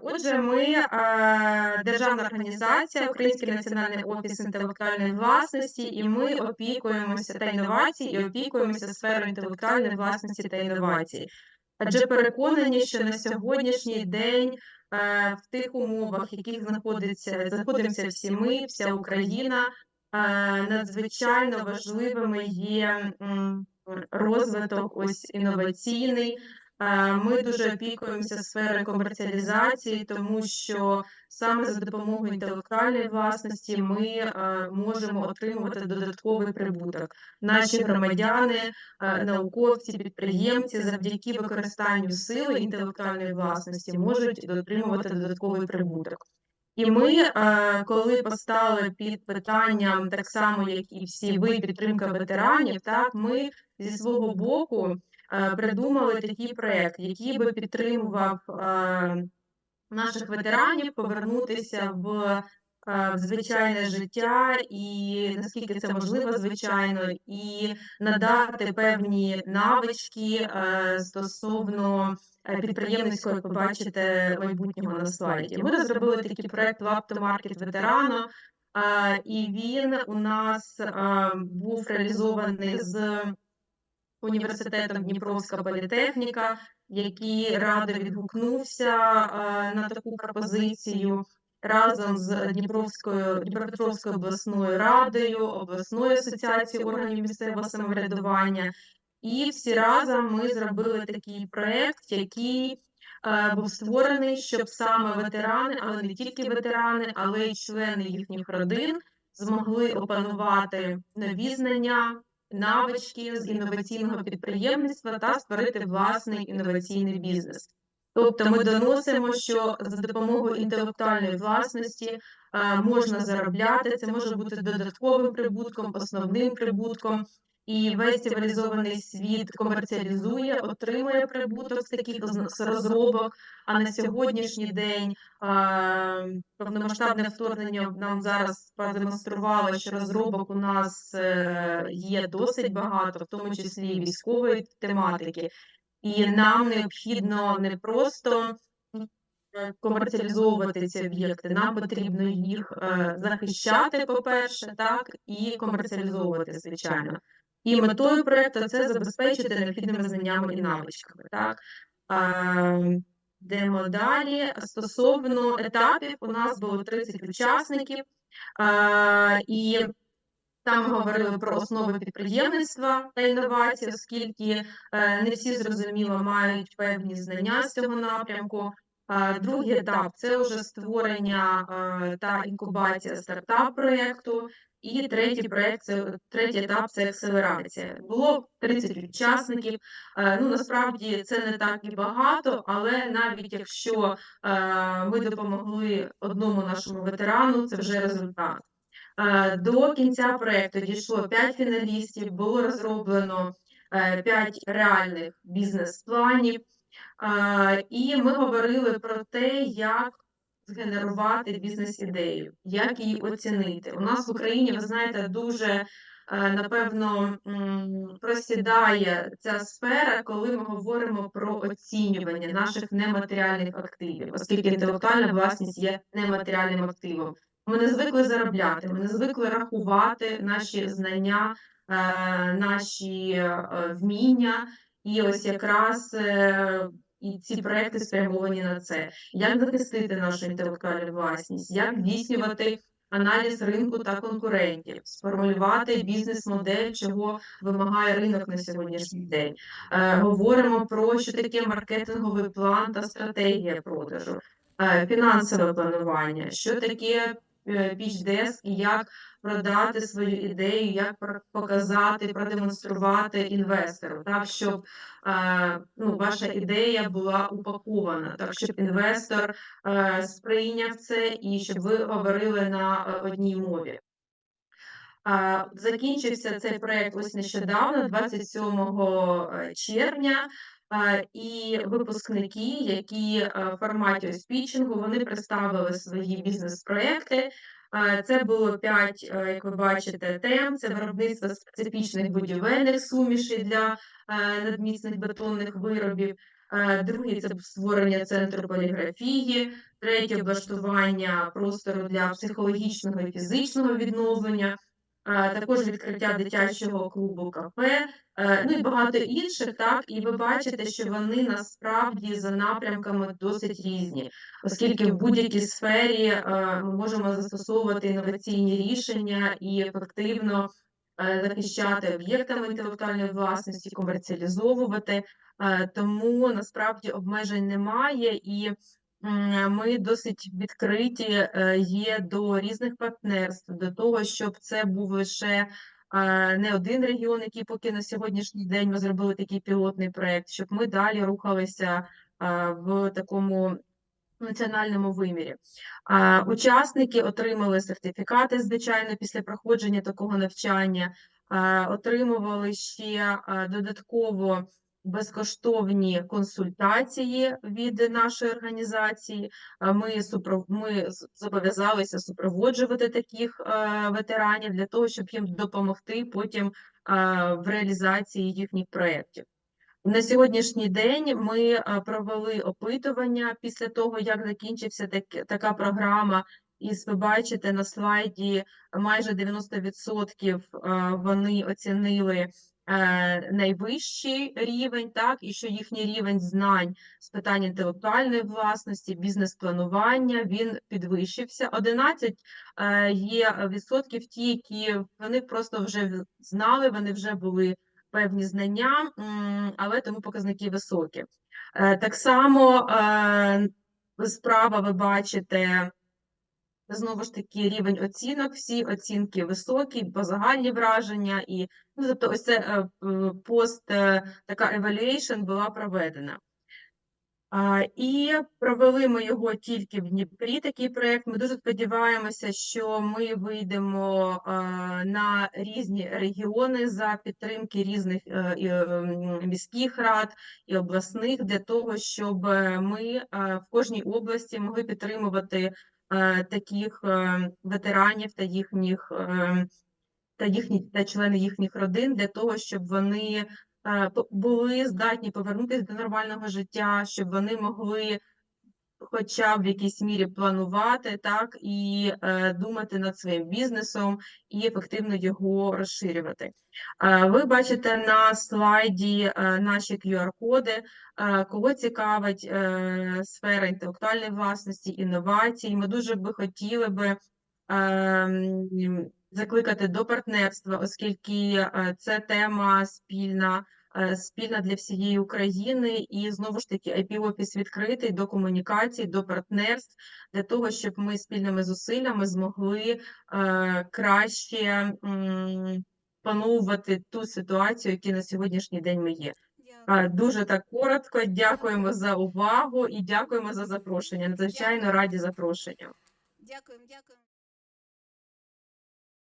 Отже, ми державна організація, Український національний офіс інтелектуальної власності, і ми опікуємося та інновацій і опікуємося сферою інтелектуальної власності та інновацій. Адже переконані, що на сьогоднішній день е, в тих умовах, в яких знаходиться знаходимося всі ми, вся Україна, е, надзвичайно важливими є розвиток ось інноваційний. Е, Ми дуже опікуємося сферою комерціалізації, тому що саме за допомогою інтелектуальної власності ми е, можемо отримувати додатковий прибуток. Наші громадяни, е, науковці, підприємці завдяки використанню сили інтелектуальної власності можуть отримувати додатковий прибуток. І ми, коли постали під питанням, так само як і всі ви, підтримка ветеранів, так ми зі свого боку придумали такий проект, який би підтримував е, наших ветеранів повернутися в, е, в звичайне життя, і наскільки це можливо, звичайно, і надати певні навички е, стосовно е, підприємницького, як ви бачите, майбутнього на слайді. Ми розробили такий проект to Market ветерано. е, І він у нас е, був реалізований з університетом Дніпровська політехніка, який радо відгукнувся е, на таку пропозицію разом з Дніпровською Дніпропетровською обласною радою, обласною асоціацією органів місцевого самоврядування. І всі разом ми зробили такий проект, який е, був створений, щоб саме ветерани, але не тільки ветерани, але й члени їхніх родин змогли опанувати нові знання, навички з інноваційного підприємництва та створити власний інноваційний бізнес. Тобто ми доносимо, що за допомогою інтелектуальної власності е, можна заробляти, це може бути додатковим прибутком, основним прибутком, і весь цивілізований світ комерціалізує, отримує прибуток з таких розробок. А на сьогоднішній день е, повномасштабне вторгнення нам зараз продемонструвало, що розробок у нас е, є досить багато, в тому числі військової тематики. І нам необхідно не просто е, комерціалізовувати ці об'єкти, нам потрібно їх е, захищати, по-перше, так, і комерціалізовувати, звичайно. І метою проекту це забезпечити необхідними знаннями і навичками. Так. Йдемо далі. Стосовно етапів, у нас було 30 учасників, і там говорили про основи підприємництва та інновацій, оскільки е, не всі зрозуміло мають певні знання з цього напрямку. Другий етап це вже створення е, та інкубація стартап-проєкту. І третій проект це третій етап це акселерація. Було 30 учасників. Е, Ну насправді це не так і багато, але навіть якщо е, ми допомогли одному нашому ветерану, це вже результат. Е, До кінця проекту дійшло 5 фіналістів, було розроблено 5 реальних бізнес-планів, і ми говорили про те, як згенерувати бізнес-ідею, як її оцінити. У нас в Україні, ви знаєте, дуже е, напевно просідає ця сфера, коли ми говоримо про оцінювання наших нематеріальних активів, оскільки інтелектуальна власність є нематеріальним активом. Ми не звикли заробляти, ми не звикли рахувати наші знання, е, наші е, вміння, і ось якраз і ці проекти спрямовані на це. Як захистити нашу інтелектуальну власність, як здійснювати аналіз ринку та конкурентів, сформулювати бізнес-модель, чого вимагає ринок на сьогоднішній день. Е, говоримо про що таке маркетинговий план та стратегія продажу, е, фінансове планування, що таке піч-деск і як продати свою ідею, як показати, продемонструвати інвестору, так щоб е, ну, ваша ідея була упакована, так щоб інвестор е, сприйняв це і щоб ви говорили на е, одній мові. Закінчився цей проект ось нещодавно, 27 е, червня. І випускники, які в форматі ось пітчингу, вони представили свої бізнес-проекти. Це було п'ять, як ви бачите, тем. Це виробництво специфічних будівельних сумішей для надмісних бетонних виробів, Другий це створення центру поліграфії, третє облаштування простору для психологічного і фізичного відновлення, також відкриття дитячого клубу кафе, ну і багато інших. Так, і ви бачите, що вони насправді за напрямками досить різні, оскільки в будь-якій сфері ми можемо застосовувати інноваційні рішення і ефективно захищати об'єктами інтелектуальної власності, комерціалізовувати. Тому насправді обмежень немає, і ми досить відкриті е, є до різних партнерств, до того, щоб це був лише е, не один регіон, який поки на сьогоднішній день ми зробили такий пілотний проект, щоб ми далі рухалися е, в такому національному вимірі. Учасники отримали сертифікати, звичайно, після проходження такого навчання, отримували ще додатково безкоштовні консультації від нашої організації. Ми, супро- ми з- зобов'язалися супроводжувати таких е, ветеранів для того, щоб їм допомогти потім в реалізації їхніх проєктів. На сьогоднішній день ми е, провели опитування після того, як закінчився так, така програма. І ви бачите на слайді майже 90% е, вони оцінили е, найвищий рівень, так, і що їхній рівень знань з питань інтелектуальної власності, бізнес-планування він підвищився. 11 е, є відсотків ті, які вони просто вже знали, вони вже були певні знання, але тому показники високі. Е, Так само е, справа ви бачите знову ж таки рівень оцінок, всі оцінки високі, позагальні враження, і ну, тобто ось це е, п- пост, е, така evaluation була проведена. А, І провели ми його тільки в Дніпрі, такий проєкт. Ми дуже сподіваємося, що ми вийдемо а, на різні регіони за підтримки різних е, і, міських рад і обласних для того, щоб е, ми е, в кожній області могли підтримувати е, таких е, ветеранів та їхніх е, та їхні та члени їхніх родин для того, щоб вони е, були здатні повернутися до нормального життя, щоб вони могли хоча б в якійсь мірі планувати так і е, думати над своїм бізнесом і ефективно його розширювати. Е, ви бачите на слайді е, наші QR-коди, е, кого цікавить е, сфера інтелектуальної власності, інновацій. Ми дуже би хотіли би ем, закликати до партнерства, оскільки е, це тема спільна, спільна для всієї України, і знову ж таки IP-офіс відкритий до комунікацій, до партнерств, для того, щоб ми спільними зусиллями змогли е, краще пановувати ту ситуацію, яка на сьогоднішній день ми є. Е, Дуже так коротко. Дякуємо за увагу і дякуємо за запрошення. Надзвичайно раді запрошенню. Дякуємо, дякуємо.